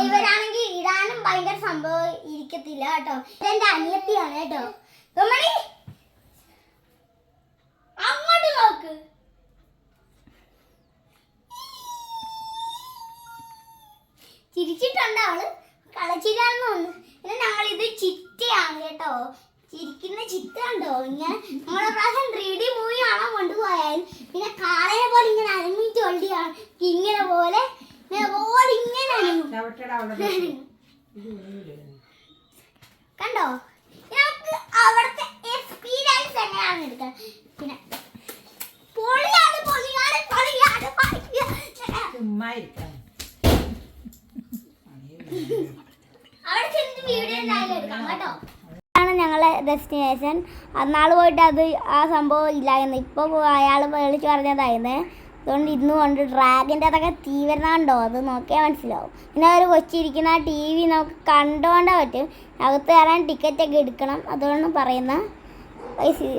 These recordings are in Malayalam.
ഇവരാണെങ്കിൽ ഇടാനും ഭയങ്കര സംഭവം ഇരിക്കത്തില്ല കേട്ടോ. ഇതെന്റെ അനിയത്തിയാണ് കേട്ടോ. തൊമ്മണി അങ്ങോട്ട് നോക്ക്. ചിരിച്ചിട്ടുണ്ട് അവൾ? കളച്ചിട്ടാണെന്ന് തോന്നുന്നു പിന്നെ ഞങ്ങളിത് ചിറ്റയാണ് കേട്ടോ. ചിരിക്കുന്ന ചിത്ത ഉണ്ടോ ഇങ്ങനെ നമ്മളെ പ്രാവശ്യം ത്രീ ഡി മൂവി ആണോ കൊണ്ടുപോയാൽ പിന്നെ കാളയെ പോലെ ഇങ്ങനെ അനങ്ങി ചൊല്ലിയാണ് ഇങ്ങനെ പോലെ പോലെ ഇങ്ങനെ കണ്ടോ? നമുക്ക് അവിടുത്തെ എക്സ്പീരിയൻസ് എങ്ങനെയാണ് എടുക്കാൻ. പിന്നെ പൊളിയാണ് പൊളിയാണ് പൊളിയാണ് പൊളിയാണ്. ചുമ്മാ ഇരിക്കാം അവിടെ ചെന്നിട്ട് വീഡിയോ എന്തായാലും എടുക്കാം കേട്ടോ. ഞങ്ങളെ ഡെസ്റ്റിനേഷൻ അന്നാൾ പോയിട്ട് അത് ആ സംഭവം ഇല്ലായിരുന്നു. ഇപ്പോൾ അയാൾ വിളിച്ചു പറഞ്ഞതായിരുന്നു. അതുകൊണ്ട് ഇന്ന് കൊണ്ട് ഡ്രാഗന്റെ അതൊക്കെ തീവരുന്നുണ്ടോ അത് നോക്കിയാൽ മനസ്സിലാവും. പിന്നെ ഒരു കൊച്ചിരിക്കുന്ന ടി വി നമുക്ക് കണ്ടുകൊണ്ടേ പറ്റും. അകത്ത് കയറാൻ ടിക്കറ്റ് ഒക്കെ എടുക്കണം. അതുകൊണ്ട് പറയുന്ന.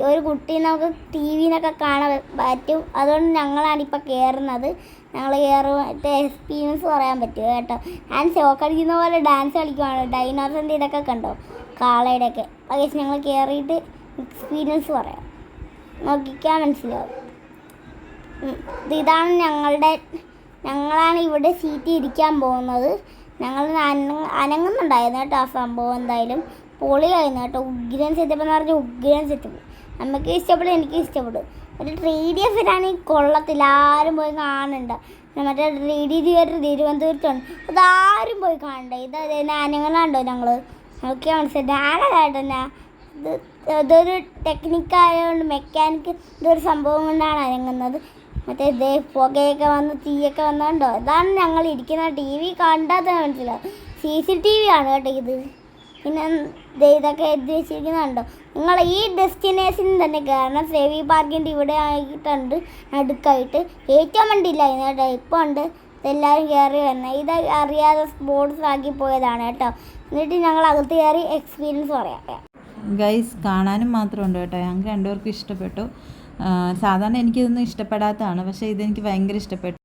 ഒരു കുട്ടി നമുക്ക് ടി വിനൊക്കെ കാണാൻ പറ്റും. അതുകൊണ്ട് ഞങ്ങളാണ് ഇപ്പോൾ കയറുന്നത്. ഞങ്ങൾ കയറുമ്പോൾ എക്സ്പീരിയൻസ് പറയാൻ പറ്റും കേട്ടോ. ഞാൻ ഷോക്ക് അടിക്കുന്ന പോലെ ഡാൻസ് കളിക്കുവാണ്. ഡൈനോസറിന്റെ ഇതൊക്കെ കണ്ടോ? കാളയുടെ ഒക്കെ പകച്ച് ഞങ്ങൾ കയറിയിട്ട് എക്സ്പീരിയൻസ് പറയാം. നോക്കിക്കാൻ മനസ്സിലാവും. ഇതാണ് ഞങ്ങളുടെ ഞങ്ങളാണ് ഇവിടെ സീറ്റ് ഇരിക്കാൻ പോകുന്നത്. ഞങ്ങൾ അന- അനങ്ങുന്നുണ്ടായിരുന്നു കേട്ടോ ആ സംഭവം എന്തായാലും. പൊളിയായിരുന്നു കേട്ടോ. ഉഗ്രൻ സെറ്റപ്പ് എന്ന് പറഞ്ഞാൽ ഉഗ്രൻ സെറ്റപ്പ് നമുക്ക് ഇഷ്ടപ്പെടും എനിക്ക് ഇഷ്ടപ്പെടും. ഒരു ത്രീ ഡി എഫ് എഫിലാണെങ്കിൽ കൊള്ളത്തില്ല. ആരും പോയി കാണണ്ട. മറ്റേ ത്രീ ഡി തിയേറ്റർ തിരുവനന്തപുരത്തുണ്ട്. അതാരും പോയി കാണണ്ട. ഇത് അതിനെ അനങ്ങലാണ്ടോ ഞങ്ങൾ നോക്കിയാൽ മനസ്സിലായി ഞാനതായിട്ടെന്നാ ഇത് ഇതൊരു ടെക്നിക്കായതുകൊണ്ട് മെക്കാനിക്ക് ഇതൊരു സംഭവം കൊണ്ടാണ് അനങ്ങുന്നത്. മറ്റേ ഇതേ പുകയൊക്കെ വന്ന് തീയൊക്കെ വന്നുകൊണ്ടോ ഇതാണ് ഞങ്ങൾ ഇരിക്കുന്ന ടി വി കണ്ടാത്ത മനസ്സിലാവും സി സി ടി വി ആണ് കേട്ടോ ഇത്. പിന്നെ ഇതൊക്കെ എഴുതി വെച്ചിരിക്കുന്നുണ്ടോ നിങ്ങൾ ഈ ഡെസ്റ്റിനേഷൻ തന്നെ കാരണം സേവി പാർക്കിന്റെ ഇവിടെ ആയിട്ടുണ്ട് അടുക്കായിട്ട് ഏറ്റവും വണ്ടിയില്ലായിരുന്നു കേട്ടോ? ഇപ്പോൾ ഉണ്ട്. ഇതെല്ലാവരും കയറി വരണം ഇത് അറിയാതെ സ്പോർട്സ് ആക്കി പോയതാണ് കേട്ടോ. എന്നിട്ട് ഞങ്ങൾ അകത്ത് കയറി എക്സ്പീരിയൻസ് പറയാം. ഗൈസ് കാണാനും മാത്രമുണ്ട് കേട്ടോ. ഞങ്ങൾക്ക് രണ്ടുപേർക്കും ഇഷ്ടപ്പെട്ടു. സാധാരണ എനിക്കിതൊന്നും ഇഷ്ടപ്പെടാത്തതാണ്. പക്ഷേ ഇതെനിക്ക് ഭയങ്കര ഇഷ്ടപ്പെട്ടു.